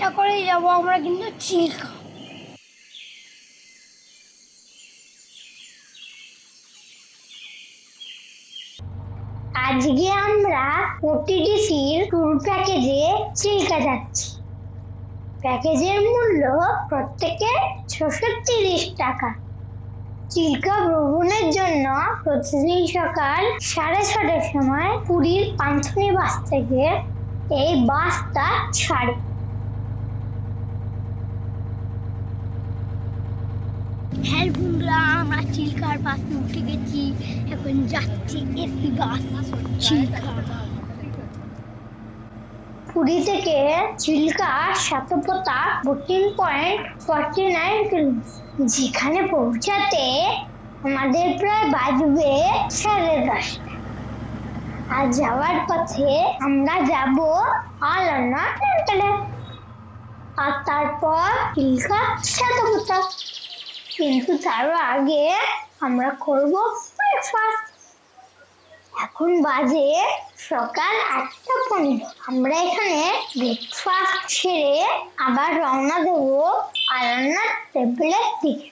এটা করে যাব, আমরা কিন্তু চিল্কা আজকে আমরা ওটিডিসির ট্যুর প্যাকেজে চিল্কা যাচ্ছি। প্যাকেজের মূল্য প্রত্যেকে ছশো তিরিশ টাকা। চিল্কা ভ্রমণের জন্য প্রতিদিন সকাল সাড়ে ছটার সময় পুরীর পান্থনি বাস থেকে এই বাসটা ছাড়ে। হ্যাঁ বন্ধুরা, আমরা চিল্কার উঠে গেছি। এখন যাচ্ছি এসি বাস, চিল্কা। থেকে Chilika Satapada point forty nine যেখানে পৌঁছাতে আমাদের প্রায় বাজবে সাড়ে দশটা। আর যাওয়ার পথে আমরা যাব আলানা আর তারপর চিল্কা সাতপতা কিন্তু তারও আগে আমরা করব ব্রেকফাস্ট এখন বাজে সকাল আটটা পনেরো। আমরা এখানে ব্রেকফাস্ট সেরে আবার রওনা দেবো আলান্নার টেবিলের দিকে।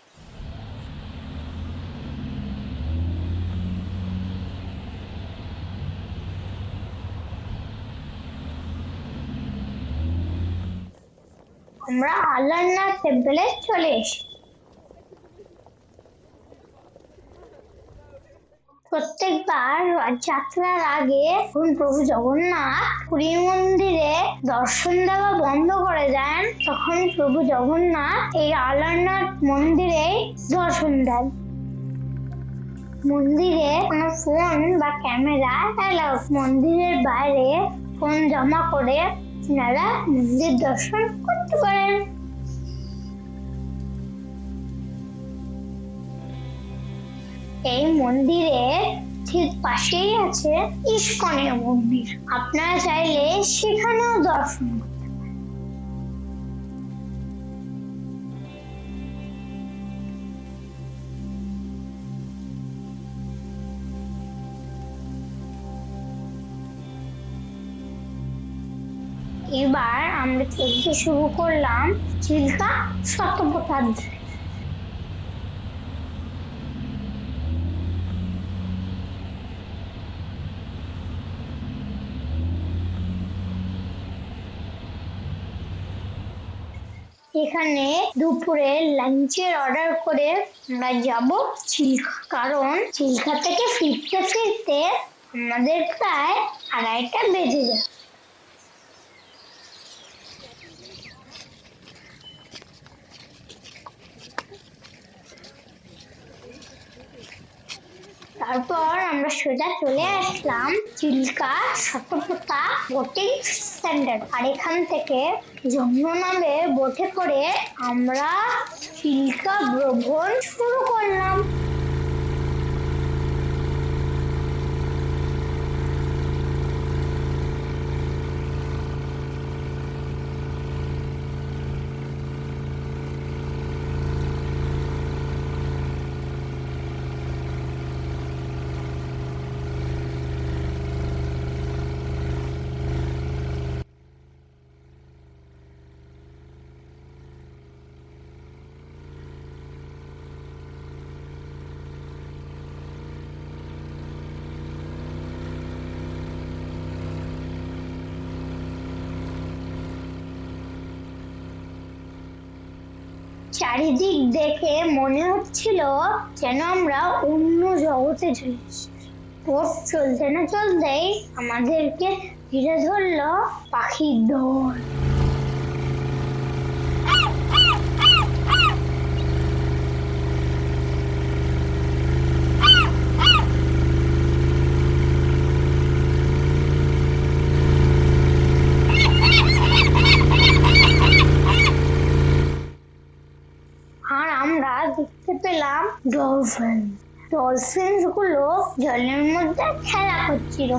আমরা আলান্নার টেম্পলে চলে এসেছি। প্রত্যেকবার যাত্রার আগে যখন প্রভু জগন্নাথ পুরী মন্দিরে দর্শন দেওয়া বন্ধ করে দেন, তখন প্রভু জগন্নাথ এই আলারনাথ মন্দিরে দর্শন দেন। মন্দিরে কোনো ফোন বা ক্যামেরা এলাও মন্দিরের বাইরে ফোন জমা করে আপনারা মন্দির দর্শন করতে পারেন। এই মন্দিরে ঠিক পাশেই আছে ইস্কনের মন্দির। আপনারা চাইলে সেখানেও দর্শন এবার আমরা চলতে শুরু করলাম চিল্কা শতপথার এখানে দুপুরে লাঞ্চের অর্ডার করে আমরা যাব চিল্কা। কারণ চিল্কা থেকে ফিরতে ফিরতে আমাদের প্রায় আড়াইটা বেজে যাবে তারপর আমরা সোজা চলে আসলাম চিল্কা শতপতা বোটিং সেন্টার আর এখান থেকে নামে বোটে করে আমরা চিল্কা ভ্রমণ শুরু করলাম। চারিদিক দেখে মনে হচ্ছিল যেন আমরা অন্য জগতে চলেছি পথ চলতে না চলতেই আমাদেরকে ঘিরে ধরলো পাখির দল আর আমরা দেখতে পেলাম ডলফিন ডলফিনগুলো জলের মধ্যে খেলা করছিল।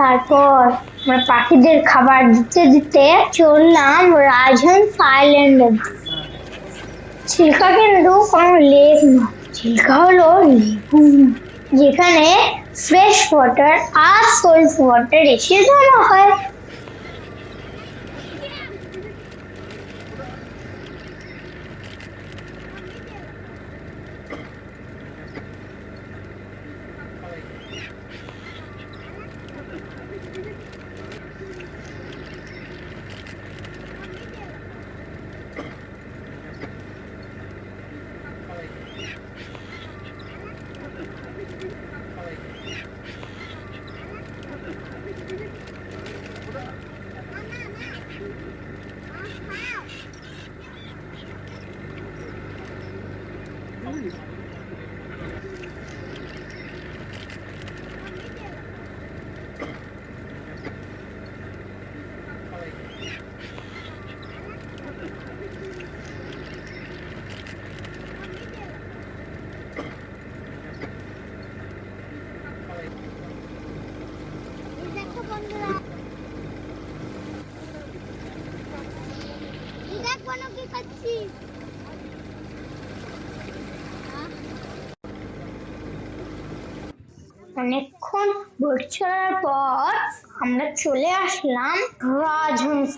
তারপর আমরা পাখিদের খাবার দিতে দিতে চললাম রাজহংস আইল্যান্ডের ছিলকা কিন্তু কোনো লেক না। চিল্কা হলো লেবু। যেখানে ফ্রেশ ওয়াটার আর সোল্ট ওয়াটার এসে জমা হয়। দেখ বলো কি অনেকক্ষণ বোট চলার পর আমরা চলে আসলাম রাজহংস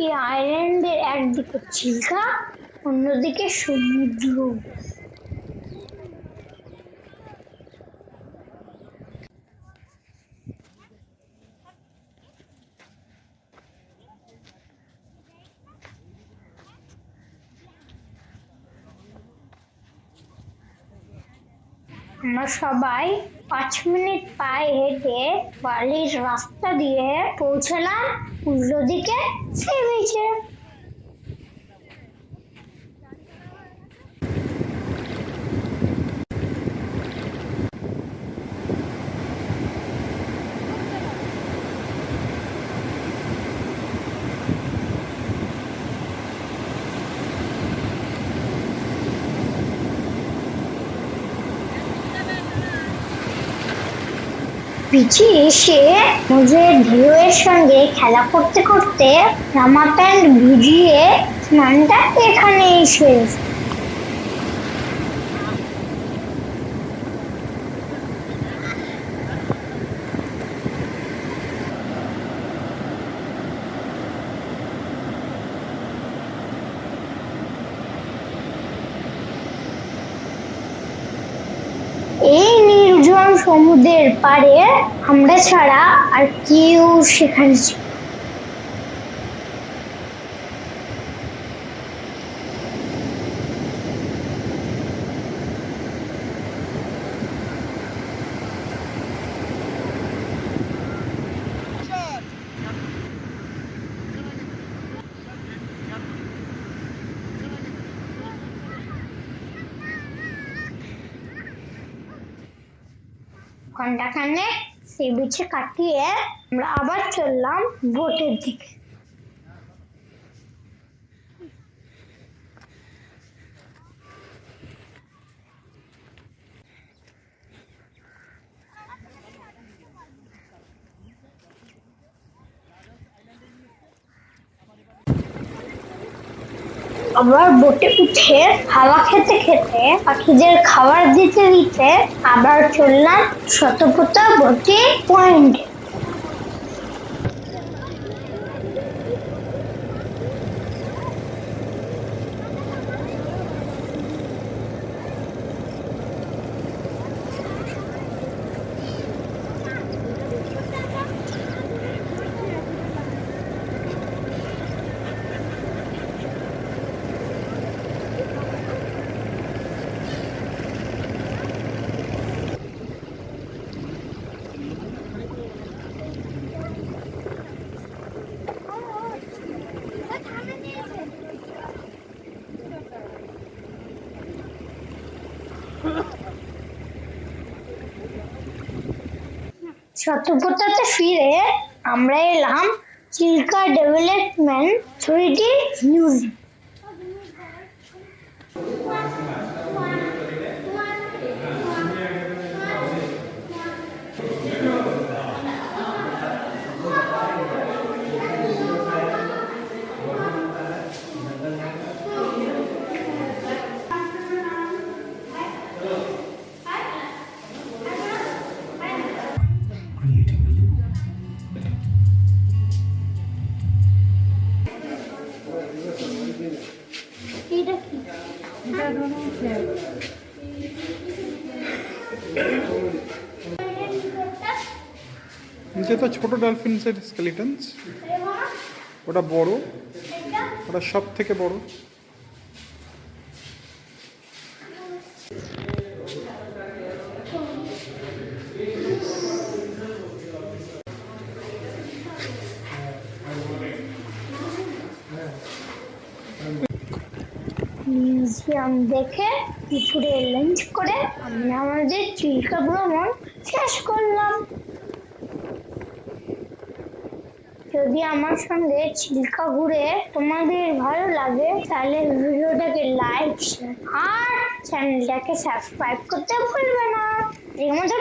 এই আইল্যান্ডের একদিকে চিল্কা অন্যদিকে সমুদ্র। আমরা সবাই পাঁচ মিনিট পায়ে হেঁটে বালির রাস্তা দিয়ে পৌঁছালাম। উল্টো দিকে সি বিচে পিচে এসে মুজের ঢেউয়ের সঙ্গে খেলা করতে করতে জামা প্যান্ট ভিজিয়ে স্নানটা এখানেই শেষ এই নির্জন সমুদ্রের পাড়ে আমরা ছাড়া আর কেউ সেখানে ঘন্টাখানেক সে বিছে কাটিয়ে আমরা আবার চললাম বোটের দিকে। আবার বোটে উঠে, হাওয়া খেতে খেতে পাখিদের খাবার দিতে দিতে আবার চললাম শতপথা বোটে পয়েন্ট শতপথাতে ফিরে আমরা এলাম চিল্কা ডেভেলপমেন্ট থ্রিটি মিউজিক নিচে তো ছোট ডলফিনসের স্কেলিটনস ওটা বড় ওটা সব থেকে বড়। মিউজিয়াম দেখে দুপুরে লাঞ্চ করে আমরা আমাদের চিল্কা ভ্রমণ শেষ করলাম। যদি আমার সঙ্গে চিল্কা ঘুরে তোমাদের ভালো লাগে, তাহলে ভিডিওটাকে লাইক শেয়ার আর চ্যানেলটাকে সাবস্ক্রাইব করতে ভুলবে না। এই মতো